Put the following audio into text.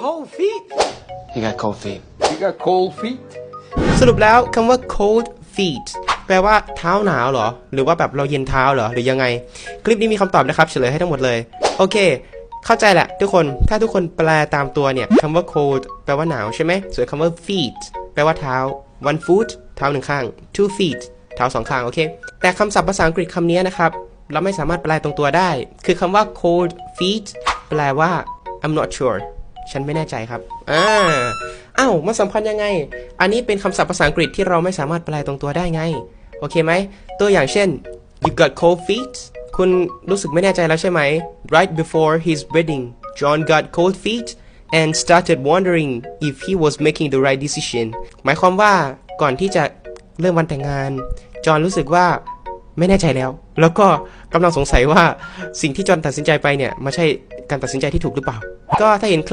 Cold feet? You got cold feet. You got cold feet? สรุปแล้วคำว่า cold feet แปลว่าเท้าหนาวเหรอ หรือว่าแบบเราเย็นเท้าเหรอ หรือยังไง คลิปนี้มีคำตอบนะครับ เฉลยให้ทั้งหมดเลย โอเค เข้าใจแหละทุกคน ถ้าทุกคนแปลตามตัวเนี่ยคำว่า cold แปลว่าหนาวใช่ไหม ส่วนคำว่า feet แปลว่าเท้า one foot เท้าหนึ่งข้าง two feet เท้าสองข้าง โอเค แต่คำศัพท์ภาษาอังกฤษคำนี้นะครับ เราไม่สามารถแปลตรงตัวได้ คือคำว่า cold feet แปลว่า I'm not sure ฉันไม่แน่ใจครับ อ่า อ้าวมันสัมพันธ์ยังไง อันนี้เป็นคำศัพท์ภาษาอังกฤษที่เราไม่สามารถแปลตรงตัวได้ไง โอเคไหม ตัวอย่างเช่น you got cold feet คุณรู้สึกไม่แน่ใจแล้วใช่ไหม right before his wedding John got cold feet and started wondering if he was making the right decision หมายความว่าก่อนที่จะเริ่มวันแต่งงาน จอห์นรู้สึกว่าไม่แน่ใจแล้ว แล้วก็กำลังสงสัยว่าสิ่งที่จอห์นตัดสินใจไปเนี่ยม่ใช่การตัดสินใจที่ถูกหรือเปล่า ก็ถ้าเห็นคลิป